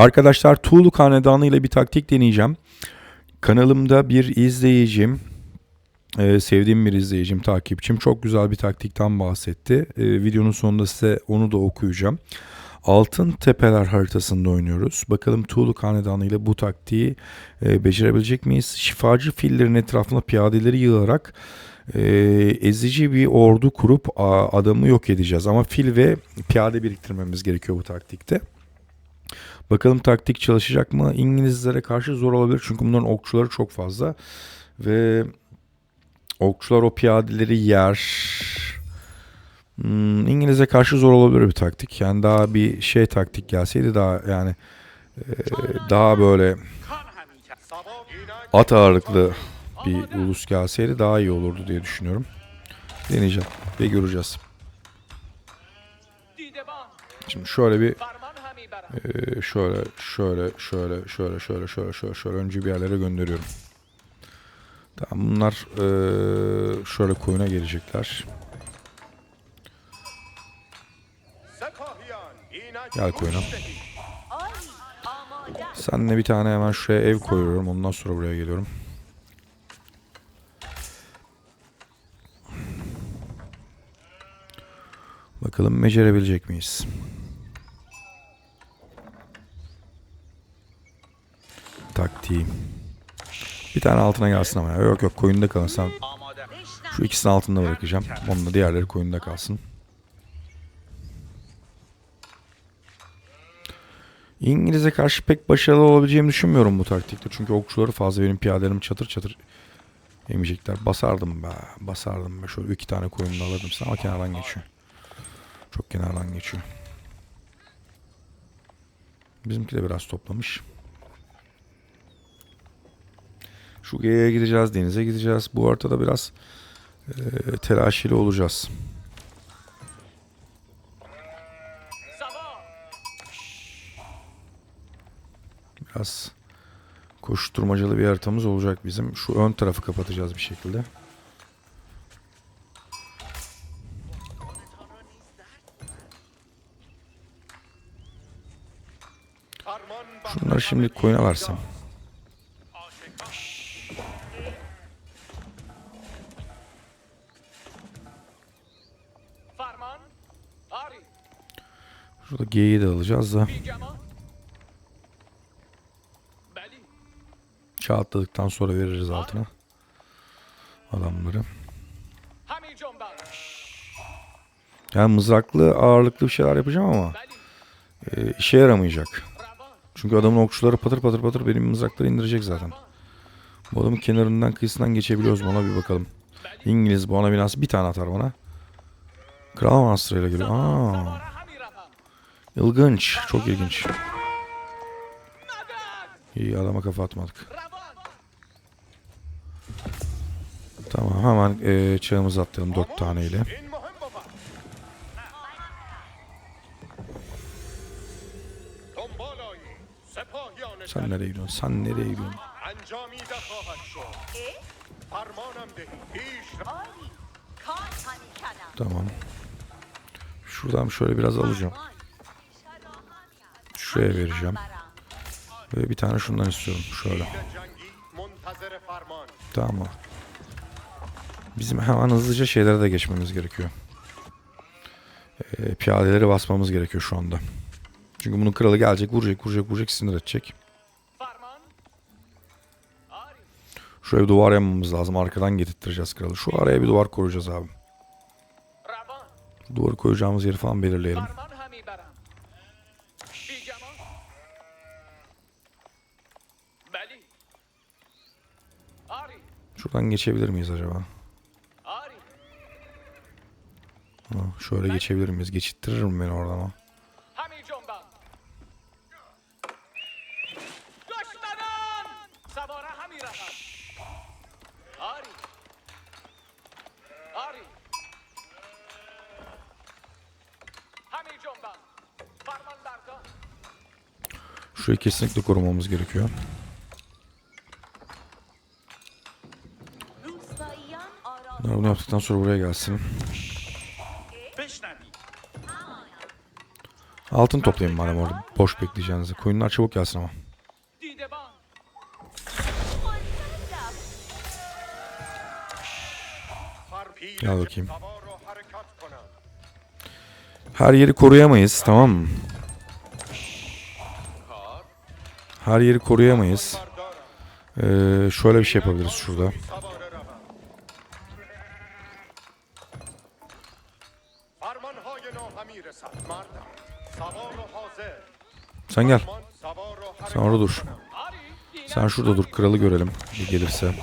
Arkadaşlar Tuğlu Hanedanı ile bir taktik deneyeceğim. Kanalımda bir izleyicim, e, sevdiğim bir izleyicim, takipçim çok güzel bir taktikten bahsetti. E, videonun sonunda size onu da okuyacağım. Altın Tepeler haritasında oynuyoruz. Bakalım Tuğlu Hanedanı ile bu taktiği e, becerebilecek miyiz? Şifacı fillerin etrafına piyadeleri yığarak e, ezici bir ordu kurup a, adamı yok edeceğiz. Ama fil ve piyade biriktirmemiz gerekiyor bu taktikte. Bakalım taktik çalışacak mı? İngilizlere karşı zor olabilir çünkü bunların okçuları çok fazla ve okçular o piyadeleri yer. Hmm, İngiliz'e karşı zor olabilir bir taktik. Yani daha bir şey taktik gelseydi daha yani e, daha böyle at ağırlıklı bir ulus gelseydi daha iyi olurdu diye düşünüyorum. Deneyeceğim ve göreceğiz. Şimdi şöyle bir ee, şöyle şöyle şöyle şöyle şöyle şöyle şöyle şöyle önce bir yerlere gönderiyorum. Tamam bunlar ee, şöyle koyuna gelecekler. Gel koyuna. Senle bir tane hemen şuraya ev koyuyorum. Ondan sonra buraya geliyorum. Bakalım becerebilecek miyiz? Taktiği. Bir tane altına gelsin ama. Yok yok koyunda kalırsan şu ikisini altında bırakacağım. Onunla diğerleri koyunda kalsın. İngiliz'e karşı pek başarılı olabileceğimi düşünmüyorum bu taktikte. Çünkü okçuları fazla benim piyadelerimi çatır çatır yemeyecekler. Basardım be. Basardım be. Şöyle iki tane koyunu da alırdım sana ama kenardan geçiyor. Çok kenardan geçiyor. Bizimki de biraz toplamış. Şu G'ye gideceğiz, denize gideceğiz. Bu ortada biraz e, telaşeli olacağız. Biraz koşturmacalı bir haritamız olacak bizim. Şu ön tarafı kapatacağız bir şekilde. Şunları şimdi koyuna versem. Şurada G'yi de alacağız da. Kağıtladıktan sonra veririz altına. Adamları. Yani mızraklı ağırlıklı bir şeyler yapacağım ama e, işe yaramayacak. Çünkü adamın okçuları patır patır patır benim mızrakları indirecek zaten. Bu adamın kenarından kıyısından geçebiliyoruz bana bir bakalım. İngiliz bu ana binası bir tane atar bana. Kral manastırıyla geliyor. Aa. İlginç. Çok ilginç. İyi adama kafa atmadık. Tamam hemen e, çığımızı attıralım dört taneyle. Sen nereye gidiyorsun? Sen nereye gidiyorsun? Tamam. Şuradan şöyle biraz alacağım. Şuraya vereceğim. Ve bir tane şundan istiyorum. Şöyle. Tamam mı? Bizim hemen hızlıca şeylere de geçmemiz gerekiyor. Ee, piyadeleri basmamız gerekiyor şu anda. Çünkü bunun kralı gelecek, vuracak, vuracak, vuracak, sinir edecek. Şuraya bir duvar yapmamız lazım. Arkadan getirttireceğiz kralı. Şu araya bir duvar koyacağız abi. Duvarı koyacağımız yeri falan belirleyelim. Şuradan geçebilir miyiz acaba? Ha, şöyle geçebilir miyiz? Geçittirir mi beni oradan o? Şurayı kesinlikle korumamız gerekiyor. Bunu yaptıktan sonra buraya gelsin. Altın toplayayım madem orada boş bekleyeceğinizi. Koyunlar çabuk gelsin ama. Gel bakayım. Her yeri koruyamayız tamam mı? Her yeri koruyamayız. Ee, şöyle bir şey yapabiliriz şurada. Sen gel. Sen orada dur. Sen şurada dur. Kralı görelim. Bir gelirse.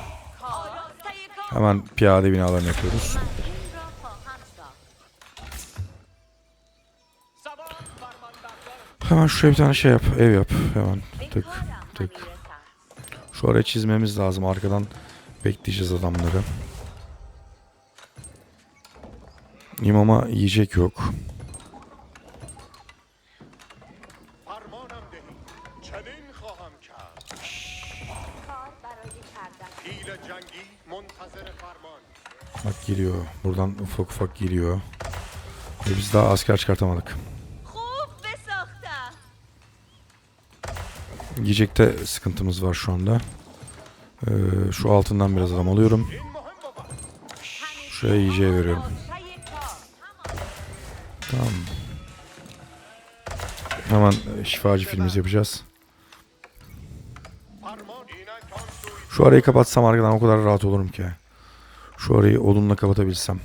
Hemen piyade binalarını yapıyoruz. Hemen şuraya bir tane şey yap. Ev yap. Hemen tık tık. Şu araya çizmemiz lazım. Arkadan bekleyeceğiz adamları. İmama yiyecek yok. Buradan ufak ufak geliyor. Ve biz daha asker çıkartamadık. Yiyecekte sıkıntımız var şu anda. Ee, şu altından biraz adam alıyorum. Şuraya yiyeceği veriyorum. Tamam. Hemen şifacı filmimiz yapacağız. Şu arayı kapatsam arkadan o kadar rahat olurum ki. Şu arayı odunla kapatabilsem.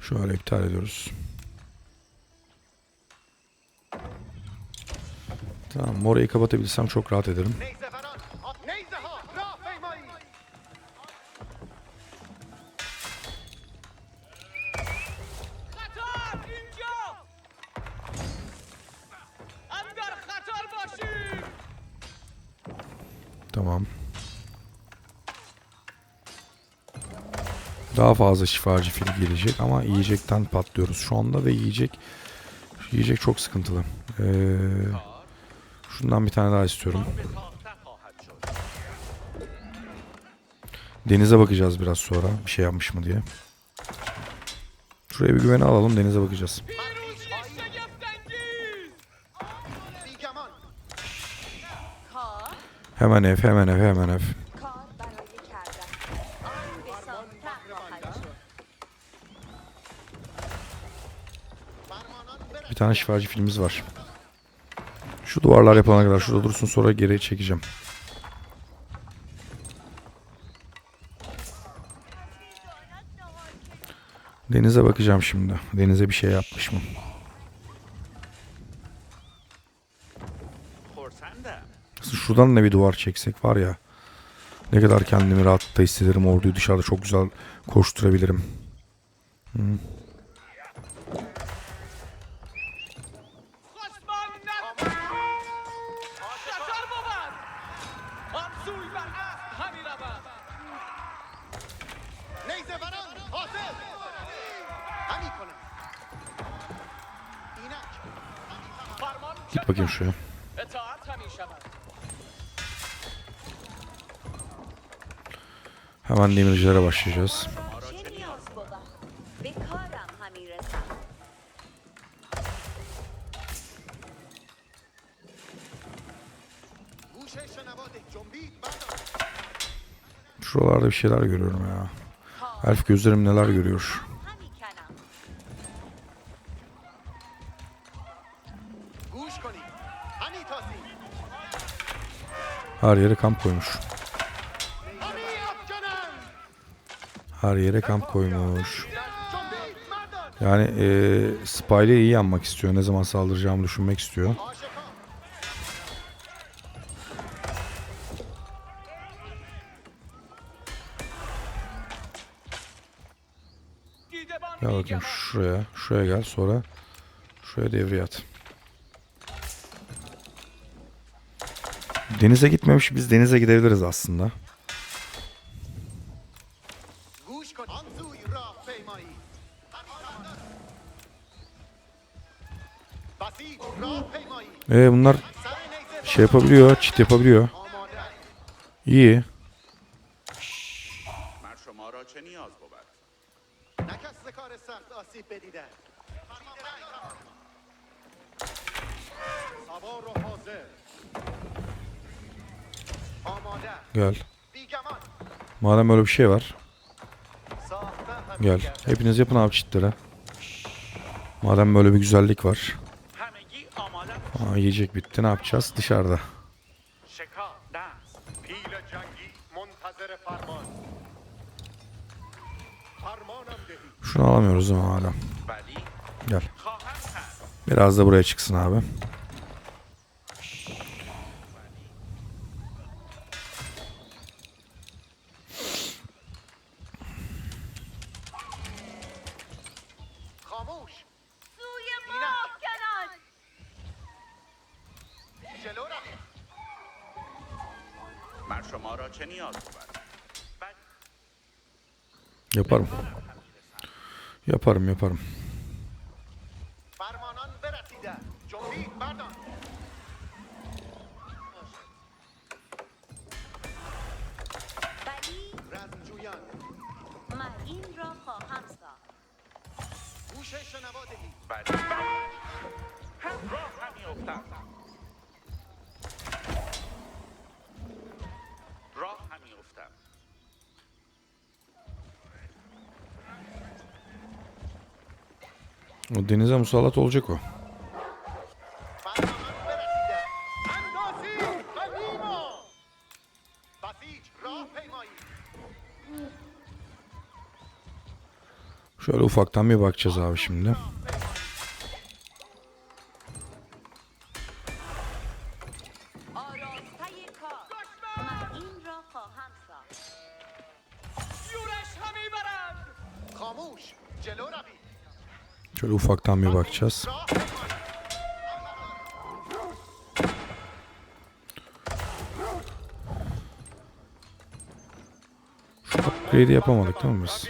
Şöyle iptal ediyoruz. Tamam morayı kapatabilirsem çok rahat ederim. Tamam. Daha fazla şifacı fil gelecek ama yiyecekten patlıyoruz şu anda ve yiyecek yiyecek çok sıkıntılı. Ee, Şundan bir tane daha istiyorum. Denize bakacağız biraz sonra. Bir şey yapmış mı diye. Şuraya bir güvene alalım. Denize bakacağız. Hemen ev, hemen ev, hemen ev. Bir tane şifacı filmimiz var. Şu duvarlar yapılana kadar şurada dursun sonra geri çekeceğim. Denize bakacağım şimdi. Denize bir şey yapmış mı? Şuradan da bir duvar çeksek var ya. Ne kadar kendimi rahatlıkta hissederim orduyu dışarıda çok güzel koşturabilirim. Hmm. Hemen demircilere başlayacağız. Şuralarda bir şeyler görüyorum ya. Elf gözlerim neler görüyor. Her yere kamp koymuş. Her yere kamp koymuş. Yani e, Spy'le iyi yanmak istiyor. Ne zaman saldıracağımı düşünmek istiyor. Gel bakayım şuraya. Şuraya gel sonra şuraya devriye at. Denize gitmemiş biz denize gidebiliriz aslında. E bunlar şey yapabiliyor, çit yapabiliyor. İyi. Gel. Madem öyle bir şey var. Gel. Hepiniz yapın abi çitlere. Madem böyle bir güzellik var. Aa, yiyecek bitti ne yapacağız dışarıda. Şunu alamıyoruz ama hala. Gel. Biraz da buraya çıksın abi. Yaparım. Yaparım yaparım. denize musallat olacak o. Şöyle ufaktan bir bakacağız abi şimdi. ufaktan bir bakacağız. Şu yapamadık değil mi biz?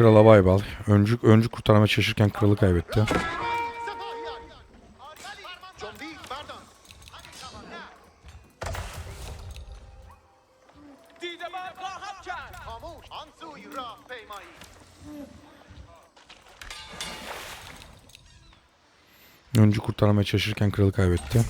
Krala Baybal. Öncü, öncü kurtarmaya çalışırken kralı kaybetti. Öncü kurtarmaya çalışırken kralı kaybetti.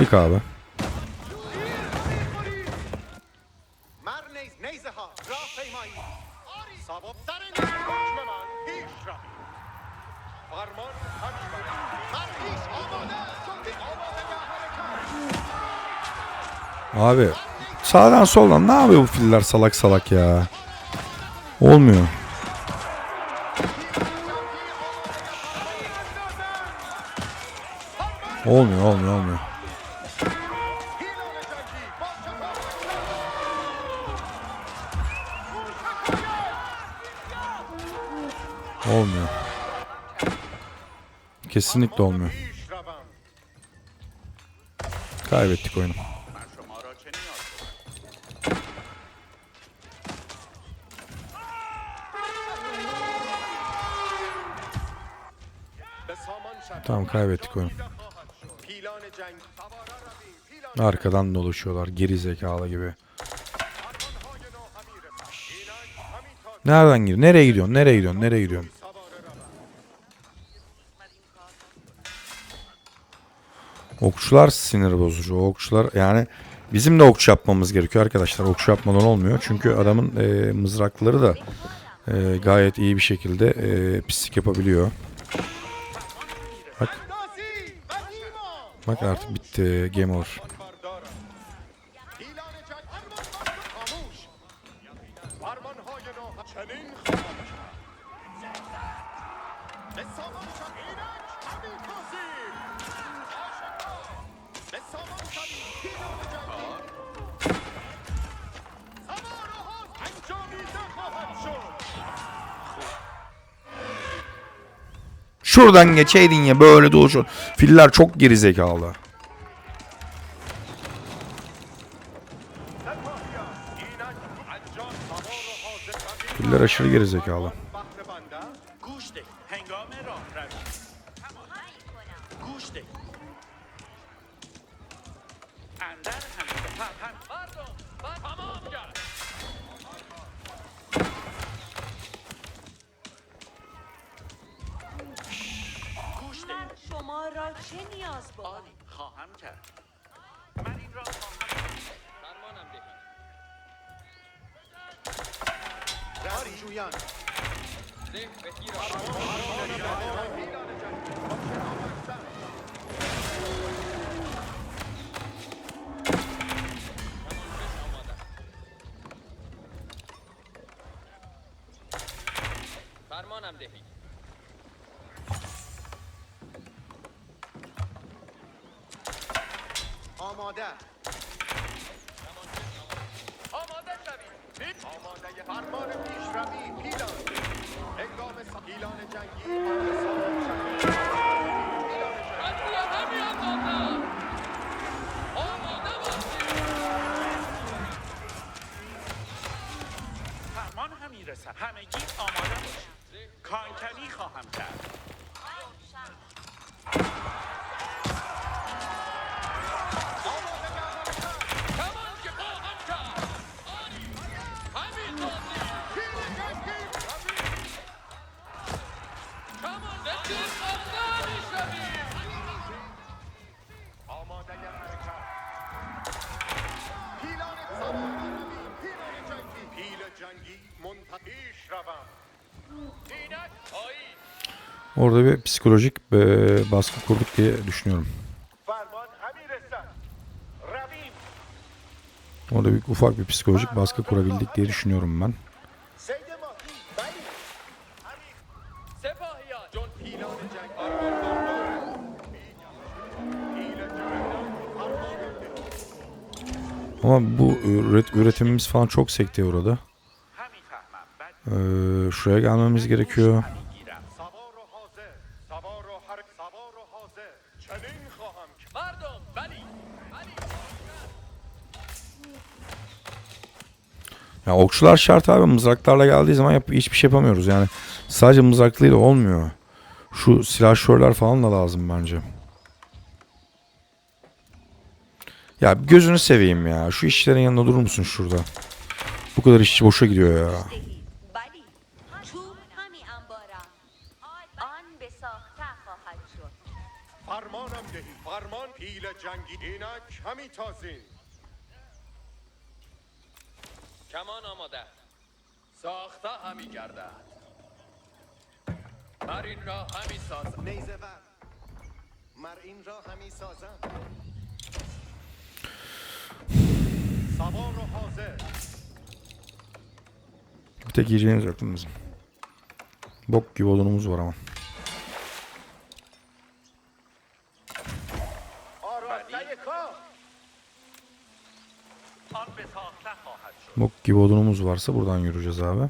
Yık abi. Abi sağdan soldan ne yapıyor bu filler salak salak ya. Olmuyor. Olmuyor olmuyor olmuyor. Olmuyor. Kesinlikle olmuyor. Kaybettik oyunu. Tamam kaybettik oyunu. Arkadan dolaşıyorlar geri zekalı gibi. Nereden gidiyorsun? Nereye gidiyorsun? Nereye gidiyorsun? Nereye gidiyorsun? Okçular sinir bozucu. Okçular yani bizim de okçu yapmamız gerekiyor arkadaşlar. Okçu yapmadan olmuyor. Çünkü adamın e, mızrakları da e, gayet iyi bir şekilde e, pislik yapabiliyor. Bak. Bak artık bitti. Game over. Şuradan geçeydin ya böyle doğuşu. Filler çok gerizekalı. Filler aşırı gerizekalı. جویان فرمانم آماده. آماده فرمان پیشروی پیلان جنگی فرمان همی همگی آماده کانکنی خواهم کرد. Orada bir psikolojik e, baskı kurduk diye düşünüyorum. Orada bir, ufak bir psikolojik baskı kurabildik diye düşünüyorum ben. Ama bu e, üretimimiz falan çok sekteye uğradı. Ee, şuraya gelmemiz gerekiyor. سوار و حاضر چنین خواهم کرد مردم بلی بلی Ya okçular şart abi mızraklarla geldiği zaman yap, hiçbir şey yapamıyoruz yani. Sadece mızraklıyla olmuyor. Şu silahşörler falan da lazım bence. Ya gözünü seveyim ya. Şu işlerin yanında durur musun şurada? Bu kadar işçi boşa gidiyor ya. جنگی اینک همی تازیم کمان آماده ساخته همی گردد بر این را همی سازم نیزه ور مر این را همی سازم سوار و حاضر Bir tek yiyeceğimiz yok bizim. Bok gibi odunumuz var ama. Bok gibi odunumuz varsa buradan yürüyeceğiz abi.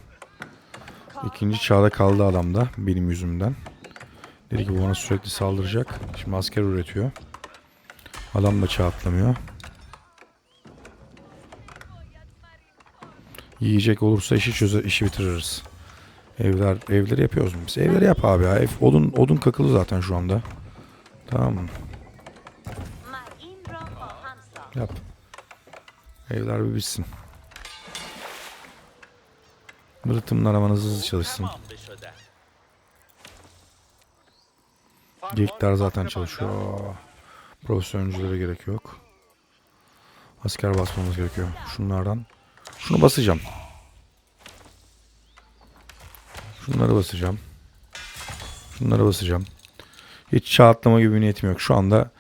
İkinci çağda kaldı adam da benim yüzümden. Dedi ki bu bana sürekli saldıracak. Şimdi asker üretiyor. Adam da çağ atlamıyor. Yiyecek olursa işi çözer, işi bitiririz. Evler, evleri yapıyoruz biz. Evleri yap abi ya. Ev, odun, odun kakılı zaten şu anda. Tamam mı? Yap. Evler bir bitsin. Rıtımın arabanız hızlı çalışsın. Geyikler zaten çalışıyor. Profesyonellere gerek yok. Asker basmamız gerekiyor. Şunlardan. Şunu basacağım. Şunları basacağım. Şunları basacağım. Hiç çağatlama gibi bir niyetim yok. Şu anda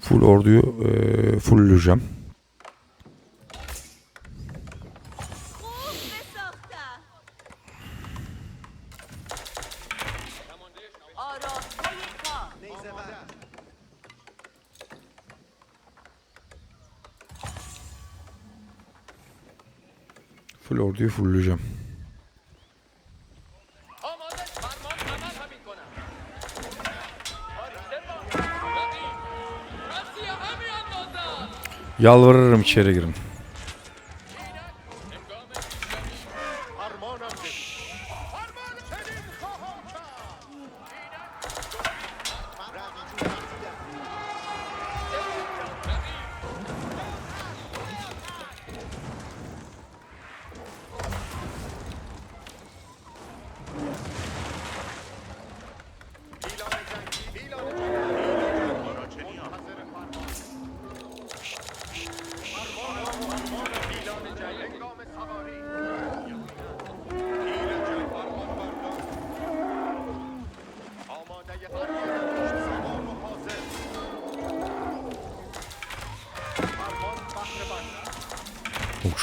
full orduyu e, fullleyeceğim. Kötüyü fulleyeceğim. Yalvarırım içeri girin.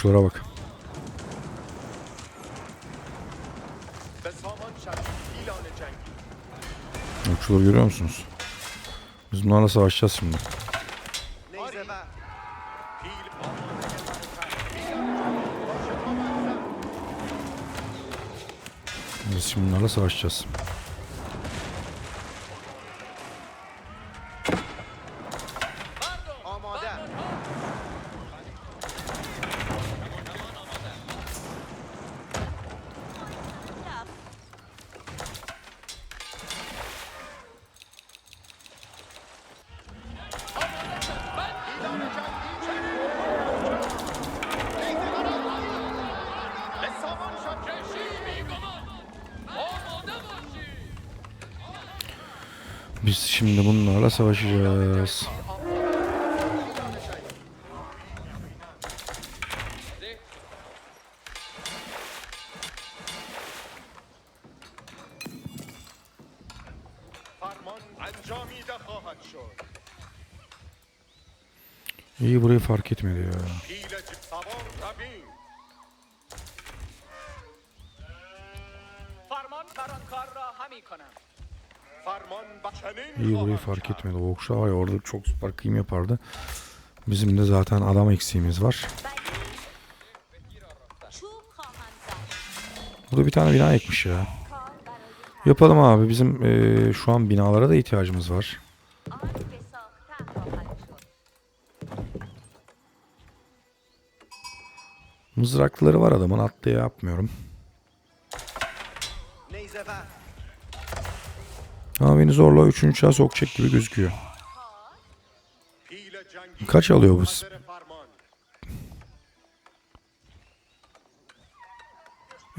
Şunlara bak. Okçuları görüyor musunuz? Biz bunlarla savaşacağız şimdi. Biz şimdi bunlarla savaşacağız. Biz şimdi bunlarla savaşacağız. فرمان انجامیده خواهد شد İyi burayı fark etmedi ya. پیل ج- سوار رویم فرمان بر آن کار را همی کنم فرمان به چنین İyi burayı fark etmedi. Okşa var orada çok süper kıyım yapardı. Bizim de zaten adam eksiğimiz var. Burada bir tane bina ekmiş ya. Yapalım abi. Bizim e, şu an binalara da ihtiyacımız var. Mızrakları var adamın. Atlıya yapmıyorum. Ama beni zorla 3. çağa sokacak gibi gözüküyor. Kaç alıyor bu?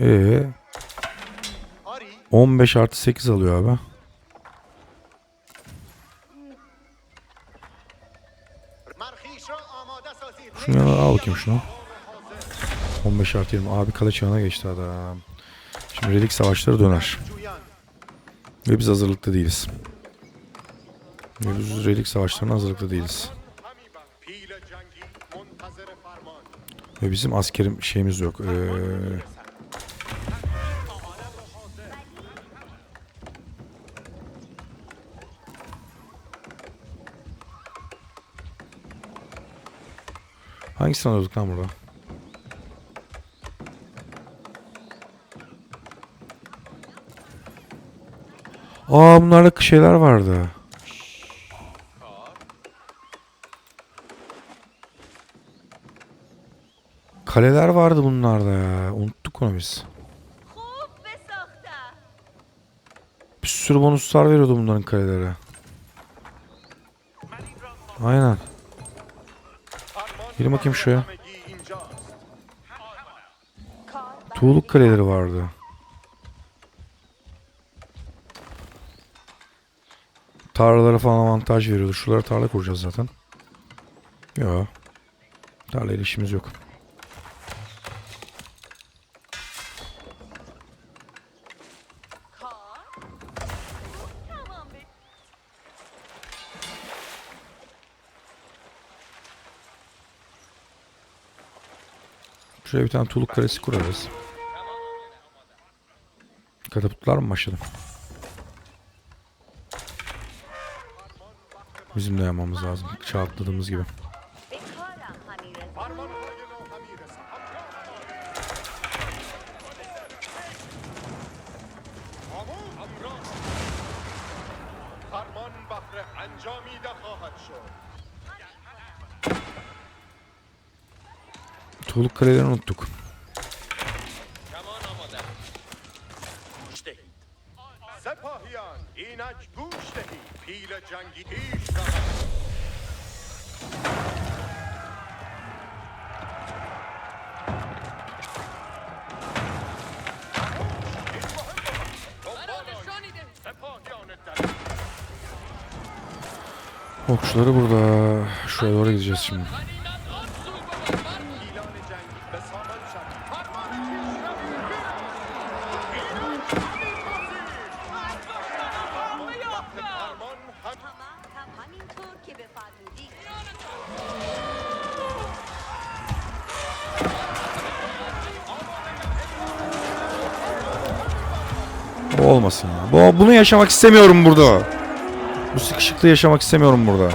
Ee, 15 artı 8 alıyor abi. Şunu al bakayım şunu. 15 artı 20. Abi kale çağına geçti adam. Şimdi relik savaşları döner. Ve biz hazırlıklı değiliz. Mevzu relik savaşlarına hazırlıklı değiliz. Ve bizim askerim şeyimiz yok. Ee, Hangisini alıyorduk lan burada? Aa bunlarda şeyler vardı. Kaleler vardı bunlarda ya. Unuttuk onu biz. Bir sürü bonuslar veriyordu bunların kalelere. Aynen. Gelin bakayım şuraya. Tuğluk kaleleri vardı. Tarlalara falan avantaj veriyordu. Şuralara tarla kuracağız zaten. Ya. Tarlayla işimiz yok. Şuraya bir tane tuluk kalesi kurarız. Katapultlar mı başladı? Bizim de yapmamız lazım. Çarptığımız gibi. Tuluk kaleleri unuttuk. Anahtarı burada. Şuraya doğru gideceğiz şimdi. Olmasın ya. Bu, bunu yaşamak istemiyorum burada. Bu sıkışıklığı yaşamak istemiyorum burada.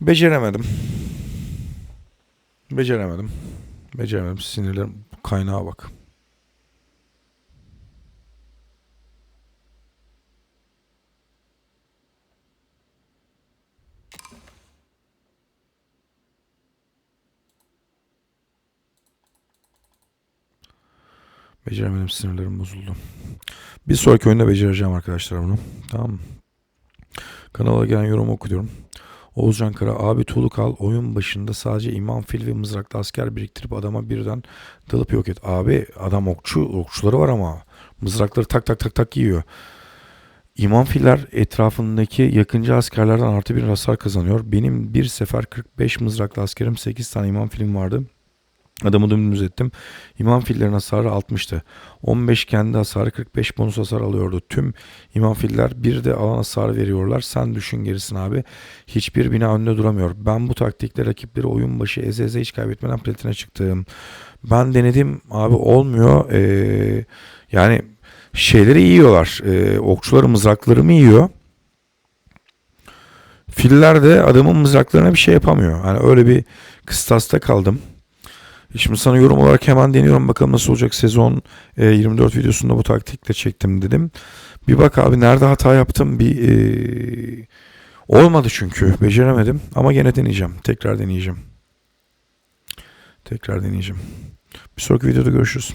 Beceremedim. Beceremedim. Beceremedim. Sinirlerim kaynağa bak. Beceremedim sinirlerim bozuldu. Bir sonraki oyunda becereceğim arkadaşlar bunu. Tamam mı? Kanala gelen yorum okuyorum. Oğuzcan Kara abi Tuğluk al oyun başında sadece imam fil ve mızraklı asker biriktirip adama birden dalıp yok et. Abi adam okçu okçuları var ama mızrakları tak tak tak tak yiyor. İmam filler etrafındaki yakıncı askerlerden artı bir hasar kazanıyor. Benim bir sefer 45 mızraklı askerim 8 tane imam filim vardı. Adamı dümdüz ettim. İmam fillerin hasarı 60'tı. 15 kendi hasarı 45 bonus hasar alıyordu. Tüm imam filler bir de alan hasarı veriyorlar. Sen düşün gerisin abi. Hiçbir bina önünde duramıyor. Ben bu taktikle rakipleri oyun başı eze eze hiç kaybetmeden platine çıktım. Ben denedim abi olmuyor. Ee, yani şeyleri yiyorlar. Ee, okçuları mızraklarımı yiyor. Filler de adamın mızraklarına bir şey yapamıyor. Hani öyle bir kıstasta kaldım. Şimdi sana yorum olarak hemen deniyorum bakalım nasıl olacak sezon e, 24 videosunda bu taktikle çektim dedim. Bir bak abi nerede hata yaptım bir e, olmadı çünkü beceremedim ama gene deneyeceğim. Tekrar deneyeceğim. Tekrar deneyeceğim. Bir sonraki videoda görüşürüz.